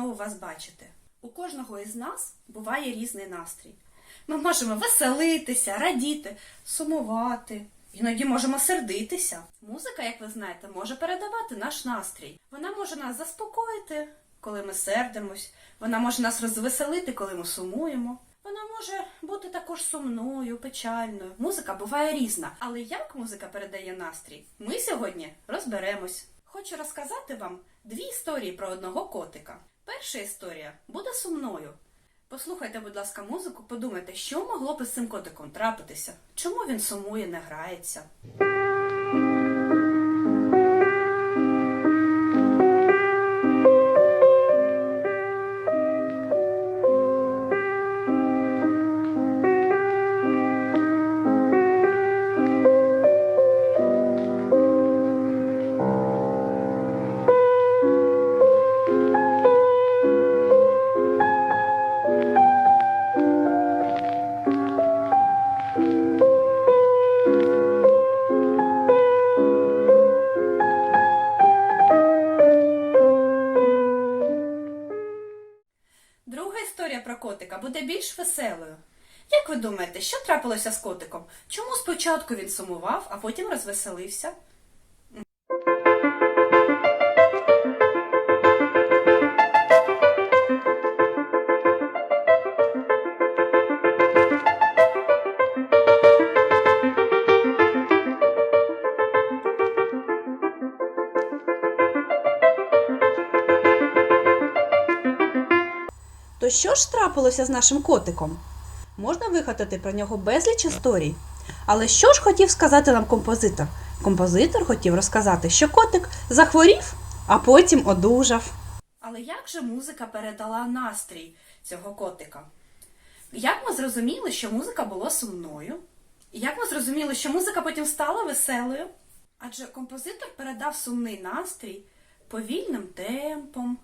знову вас бачити. У кожного із нас буває різний настрій. Ми можемо веселитися, радіти, сумувати. Іноді можемо сердитися. Музика, як ви знаєте, може передавати наш настрій. Вона може нас заспокоїти, коли ми сердимось. Вона може нас розвеселити, коли ми сумуємо. Вона може бути також сумною, печальною. Музика буває різна. Але як музика передає настрій? Ми сьогодні розберемось. Хочу розказати вам дві історії про одного котика. Перша історія буде сумною. Послухайте, будь ласка, музику, подумайте, що могло б з цим котиком трапитися? Чому він сумує, не грається? Історія про котика буде більш веселою. Як ви думаєте, що трапилося з котиком? Чому спочатку він сумував, а потім розвеселився? Що ж трапилося з нашим котиком? Можна вигадати про нього безліч історій. Але що ж хотів сказати нам композитор? Композитор хотів розказати, що котик захворів, а потім одужав. Але як же музика передала настрій цього котика? Як ми зрозуміли, що музика була сумною? Як ми зрозуміли, що музика потім стала веселою? Адже композитор передав сумний настрій повільним темпом,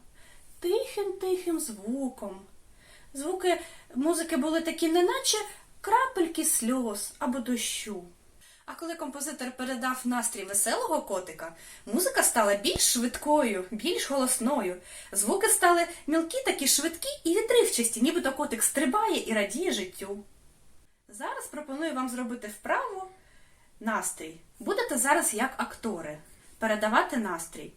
тихим-тихим звуком. Звуки музики були такі, неначе крапельки сльоз або дощу. А коли композитор передав настрій веселого котика, музика стала більш швидкою, більш голосною. Звуки стали мілкі, такі швидкі і відривчасті, нібито котик стрибає і радіє життю. Зараз пропоную вам зробити вправу настрій. Будете зараз як актори передавати настрій.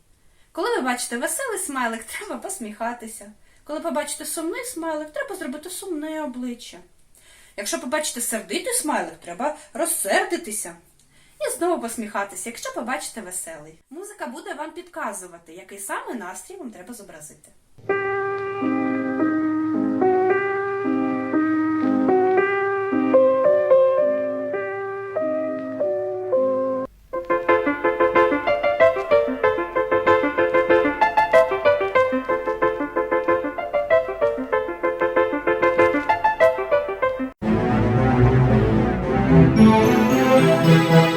Коли ви бачите веселий смайлик, треба посміхатися. Коли побачите сумний смайлик, треба зробити сумне обличчя. Якщо побачите сердитий смайлик, треба розсердитися. І знову посміхатися, якщо побачите веселий. Музика буде вам підказувати, який саме настрій вам треба зобразити. Котики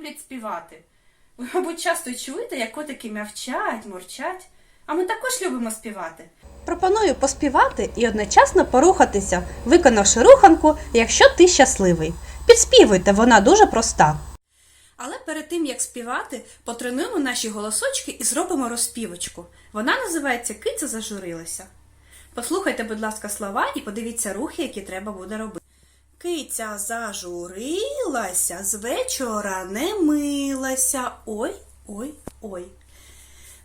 люблять співати. Ви, мабуть, часто чуєте, як котики м'явчать, мурчать. А ми також любимо співати. Пропоную поспівати і одночасно порухатися, виконавши руханку, якщо ти щасливий. Підспівуйте, вона дуже проста. Але перед тим як співати, потренуємо наші голосочки і зробимо розпівочку. Вона називається Киця зажурилася. Послухайте, будь ласка, слова і подивіться рухи, які треба буде робити. Киця зажурилася, з вечора не милася. Ой, ой, ой.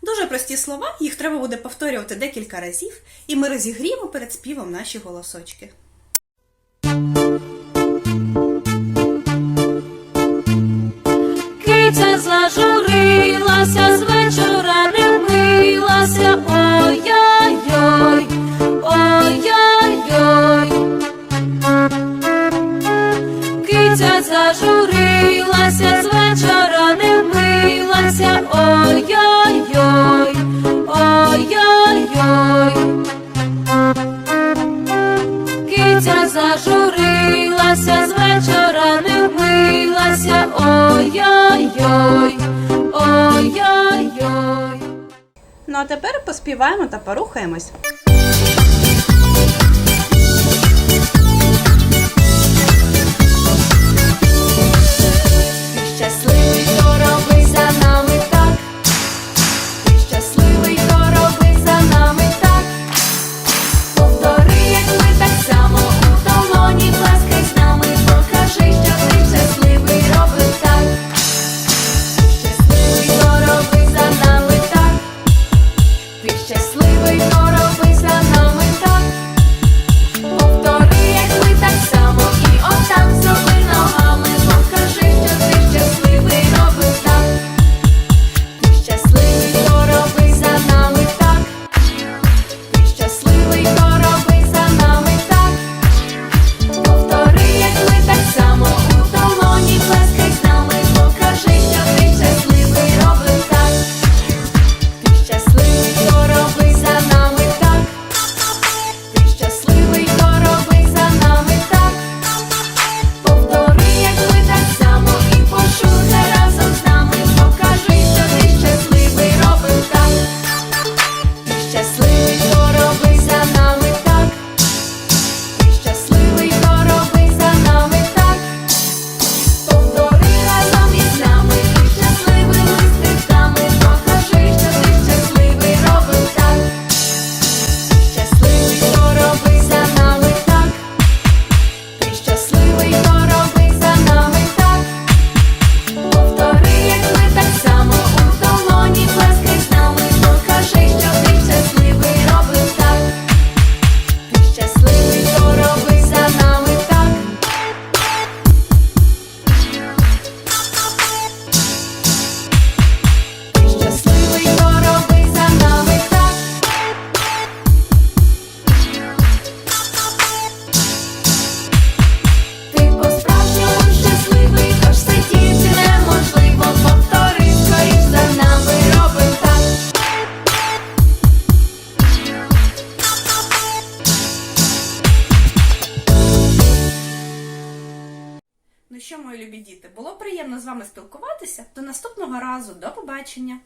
Дуже прості слова, їх треба буде повторювати декілька разів, і ми розігріємо перед співом наші голосочки. Киця зажурилася, з вечора тепер поспіваємо та порухаємось. що, мої любі діти, було приємно з вами спілкуватися. До наступного разу, до побачення!